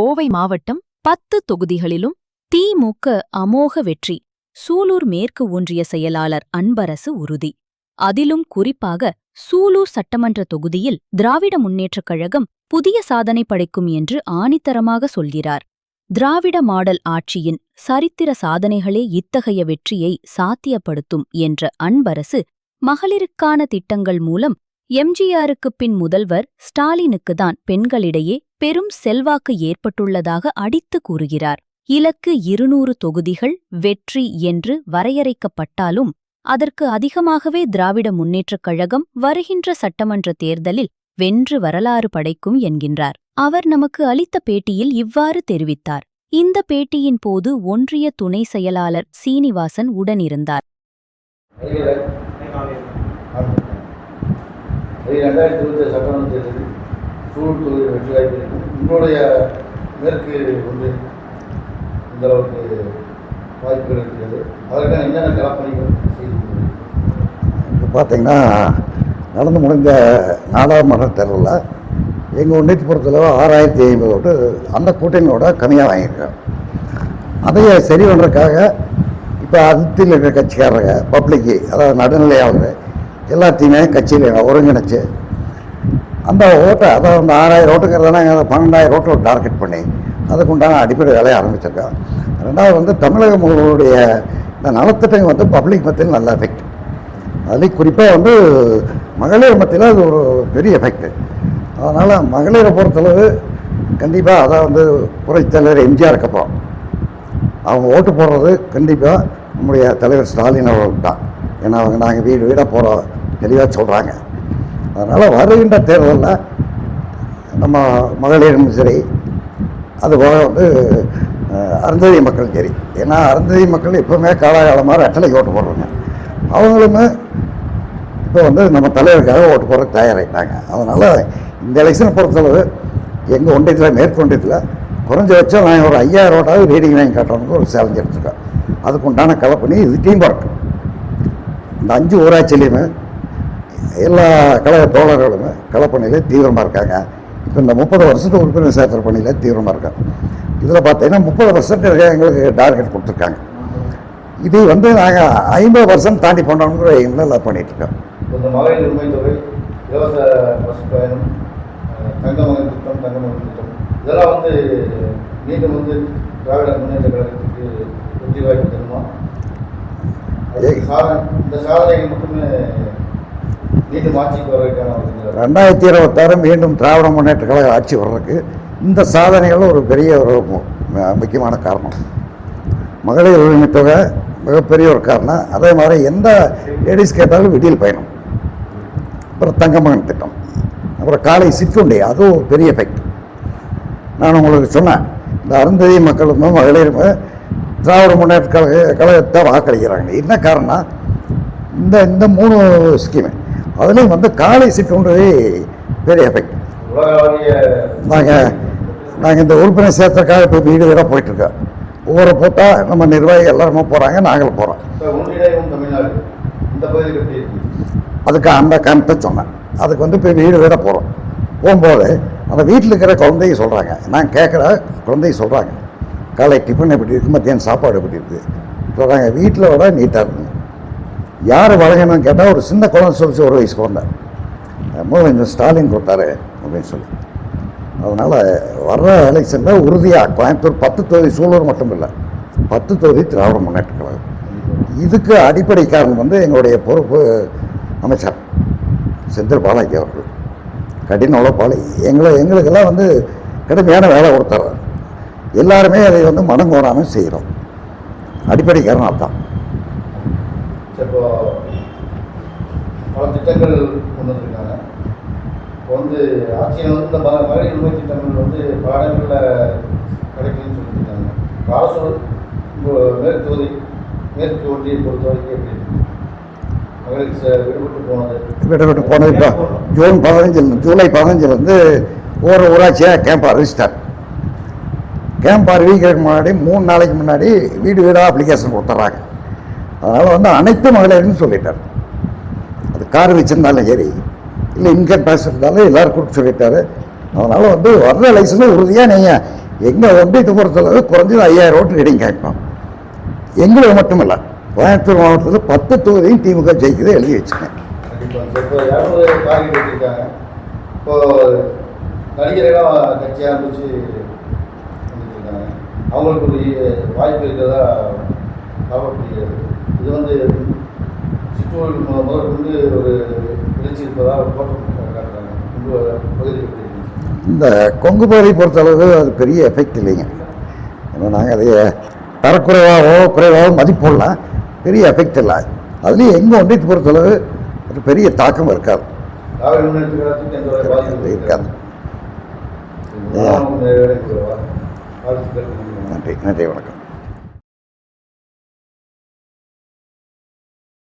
கோவை மாவட்டம் பத்து தொகுதிகளிலும் திமுக அமோக வெற்றி சூலூர் மேற்கு ஒன்றிய செயலாளர் அன்பரசு உறுதி. அதிலும் குறிப்பாக சூலூர் சட்டமன்ற தொகுதியில் திராவிட முன்னேற்றக் கழகம் புதிய சாதனை படைக்கும் என்று ஆணித்தரமாக சொல்கிறார். திராவிட மாடல் ஆட்சியின் சரித்திர சாதனைகளே இத்தகைய வெற்றியை சாத்தியப்படுத்தும் என்ற அன்பரசு மகளிருக்கான திட்டங்கள் மூலம் எம்ஜிஆருக்கு பின் முதல்வர் ஸ்டாலினுக்குதான் பெண்களிடையே பெரும் செல்வாக்கு ஏற்பட்டுள்ளதாக அடித்து கூறுகிறார் இலக்கு இருநூறு தொகுதிகள் வெற்றி என்று வரையறைக்கப்பட்டாலும் அதற்கு அதிகமாகவே திராவிட முன்னேற்றக் கழகம் வருகின்ற சட்டமன்ற தேர்தலில் வென்று வரலாறு படைக்கும் என்கின்றார் அவர் நமக்கு அளித்த பேட்டியில் இவ்வாறு தெரிவித்தார் இந்த பேட்டியின் போது ஒன்றிய துணை செயலாளர் சீனிவாசன் உடனிருந்தார் ரெண்டாயிரத்தி இருபத்தி சட்டமன்ற தேர்தலில் சூழல் தொகுதி வெற்றி வாய்ப்பு இருக்கும் உங்களுடைய மேற்கு ஒன்று இந்த அளவுக்கு வாய்ப்புகள் இருக்கிறது. அதற்காக என்னென்ன கலப்பணிகள் செய்து இப்போ பார்த்தீங்கன்னா நடந்து முடிந்த நாடாளுமன்ற தேர்தலில் எங்கள் ஒன்றியத்தை ஆறாயிரத்தி ஐம்பது ஓட்டு அந்த கூட்டணியோட கம்மியாக வாங்கியிருக்கோம் அதையே சரி பண்ணுறதுக்காக இப்போ அதிர்த்தியில் இருக்கிற கட்சிக்காரங்க பப்ளிக்கு அதாவது நடுநிலையாளர்கள் எல்லாத்தையுமே கட்சியில் ஒருங்கிணைச்சு. அந்த ஓட்டை அதாவது அந்த ஆறாயிரம் ஓட்டுங்கிறத பன்னெண்டாயிரம் ஓட்டை டார்கெட் பண்ணி அதுக்கு உண்டான அடிப்படை வேலையை ஆரம்பிச்சிருக்கோம் ரெண்டாவது வந்து தமிழக முதல்வருடைய இந்த நலத்திட்டங்கள் வந்து பப்ளிக் மத்தியில் நல்ல எஃபெக்ட் அதுலேயும் குறிப்பாக வந்து மகளிர் மத்தியில் அது ஒரு பெரிய எஃபெக்ட் அதனால் மகளிரை பொறுத்தளவு கண்டிப்பாக அதான் வந்து புரட்சித்தலைவர் எம்ஜிஆருக்கு அப்புறம். அவங்க ஓட்டு போடுறது கண்டிப்பாக நம்முடைய தலைவர் ஸ்டாலின் அவர்கள் தான். ஏன்னா அவங்க நாங்கள் வீடு வீடாக போகிறோம் தெளிவாக சொல்கிறாங்க அதனால் வருகின்ற தேர்தலில் நம்ம மகளிரும் சரி அதுபோக வந்து அருந்ததி மக்களும் சரி. ஏன்னா அருந்ததி மக்கள் எப்பவுமே காலாகாலமாக ரெட்டலைக்கு ஓட்டு போடுறாங்க அவங்களுமே இப்போ வந்து நம்ம தலைவருக்காக ஓட்டு போட தயாராகிட்டாங்க அதனால் இந்த எலெக்ஷனை பொறுத்தளவு எங்கள் ஒன்றியத்தில் மேற்கு ஒன்றியத்தில் குறைஞ்சபட்சம் நான் ஒரு ஐயாயிரம் ஓட்டாவது ரீடிங் வாங்கி காட்டணும்னு ஒரு சேலஞ்ச் எடுத்துருக்கோம். அதுக்கு உண்டான கலப்பணி இது டீம் ஒர்க் இந்த அஞ்சு ஊராட்சியிலையுமே எல்லா கழக தோழர்களுமே களப்பணியில் தீவிரமாக இருக்காங்க. இப்போ இந்த முப்பது வருஷத்துக்கு உறுப்பினர் சேர்த்துற பணியில் தீவிரமாக இருக்காங்க. இதில் பார்த்தீங்கன்னா முப்பது பர்சன்ட் எங்களுக்கு டார்கெட் கொடுத்துருக்காங்க. இது வந்து நாங்கள் ஐம்பது பர்சன்ட் தாண்டி பண்ணணுங்கிற பண்ணிகிட்ருக்கோம் தங்க மகன் திட்டம் இதெல்லாம் வந்து மீண்டும் வந்து திராவிட முன்னேற்ற கழகத்துக்கு வெற்றி வாய்ப்பு தருமா. சாதனை இந்த சாதனைகள் மட்டுமே மீண்டும் ஆட்சிக்கு வருவதற்கான ஒரு ரெண்டாயிரத்தி இருபத்தாறு மீண்டும் திராவிட முன்னேற்ற கழக ஆட்சி வர்றதுக்கு இந்த சாதனைகள் ஒரு பெரிய ஒரு முக்கியமான காரணம். மகளிர் உரிமைத்தொகை மிகப்பெரிய ஒரு காரணம். அதே மாதிரி எந்த லேடிஸ் கேட்டாலும் விடியல் பயணம். அப்புறம் தங்கமகன் திட்டம். அப்புறம் காலை சிற்றுண்டி அதுவும் ஒரு பெரிய எஃபெக்ட் நான் உங்களுக்கு சொன்னேன் இந்த அருந்ததி மக்களுமே மகளிருமே திராவிட முன்னேற்ற கழக கழகத்தை வாக்களிக்கிறாங்க. என்ன காரணம் இந்த இந்த மூணு ஸ்கீமு அதுலேயும் வந்து காலை சிற்றுண்டி பெரிய எஃபெக்ட் நாங்கள் நாங்கள் இந்த உறுப்பினர் சேர்த்தக்காக இப்போ வீடு வீடாக போயிட்டுருக்கோம் ஒவ்வொரு போட்டா நம்ம நிர்வாகி எல்லாருமே போகிறாங்க நாங்களும் போகிறோம் அதுக்கு அந்த காரணத்தை சொன்னேன். அதுக்கு வந்து இப்போ வீடு வீடாக போகிறோம் போகும்போது அந்த வீட்டில் இருக்கிற குழந்தைங்க சொல்கிறாங்க நான் கேட்குற குழந்தைங்க சொல்கிறாங்க காலை டிஃபன் எப்படி இருக்குது மத்தியானம் சாப்பாடு எப்படி இருக்குது சொல்கிறாங்க வீட்டில் விட நீட்டாக இருக்குங்க யார் வழங்கணும்னு கேட்டால் ஒரு சின்ன குழந்தை சொல்லிச்சு ஒரு வயசு குழந்தை. முதல்ல இந்த ஸ்டாலின் கொடுத்தாரு அப்படின்னு சொல்லி. அதனால் வர்ற எலெக்ஷனில் உறுதியாக கோயம்புத்தூர் பத்து தொகுதி சூலூர் மட்டும் இல்லை பத்து தொகுதி திராவிட முன்னேற்ற கழகம். இதுக்கு அடிப்படை காரணம் வந்து எங்களுடைய பொறுப்பு அமைச்சர் செந்தில் பாலாஜி அவர்கள். கடின உழைப்பாளி. எங்களை எங்களுக்கெல்லாம் வந்து கடுமையான வேலை கொடுத்தாரு. எல்லாருமே அதை வந்து மனம் கோராமல் செய்கிறோம். அடிப்படை காரணம் அதுதான். இப்போ பல திட்டங்கள் கொண்டு வந்திருக்காங்க. இப்போ வந்து ஆட்சியில் வந்து இந்த ம- மகளிர் உரிமை திட்டங்கள் வந்து பல இடங்களில் கிடைக்குதுன்னு சொல்லியிருக்காங்க. இப்போ அரசு மேற்கு தொகுதி மேற்கு ஒன்றியை பொறுத்த வரைக்கும் எப்படி விடுபட்டு போனது. இப்போ ஜூன் பதினஞ்சில் ஜூலை பதினஞ்சிலேருந்து ஒரு ஊராட்சியாக கேம்ப் அறிவிச்சிட்டார் கேம்ப் அறிவிக்கிறதுக்கு முன்னாடி மூணு நாளைக்கு முன்னாடி வீடு வீடாக அப்ளிகேஷன் கொடுத்துட்றாங்க. அதனால் வந்து அனைத்து மகளிர்னு சொல்லிட்டார். அது கார் வச்சுருந்தாலும் சரி இல்லை இன்கம் டேக்ஸ் இருந்தாலும் எல்லாரும் கொடுக்க சொல்லிட்டாரு. அதனால் வந்து வர்ற எலெக்ஷனில் உறுதியாக நீங்கள் எங்கள் ஒன்றியத்தை பொறுத்தளவு குறைஞ்சது ஐயாயிரம் ஓட்டு ரீடிங் கேட்போம் எங்களுக்கு மட்டும் இல்லை கோயம்புத்தூர் மாவட்டத்தில் பத்து தொகுதியும் திமுக ஜெயிக்குது எழுதி வச்சுக்கேன் அவங்களுக்கு வாய்ப்பு இருக்கிறதா நம்பப்படுகிறது இது வந்து சிற்றூர் மு- முதற்கொண்டு ஒரு எழுச்சி இருப்பதா ஒரு தோற்றம் காட்டுறாங்க உங்கள் பகுதியில்? இந்த கொங்கு பகுதியை பொறுத்தளவு அது பெரிய எஃபெக்ட் இல்லைங்க. ஏன்னா நாங்கள் அதை தரக்குறைவாகவோ குறைவாகவோ மதிப்பிடலாம் பெரிய எஃபெக்ட் இல்லை. அதுலேயும் எங்கள் ஒன்றியத்தை பொறுத்தளவு ஒரு பெரிய தாக்கம் இருக்காது. இருக்காது. நன்றி. நன்றி. வணக்கம்.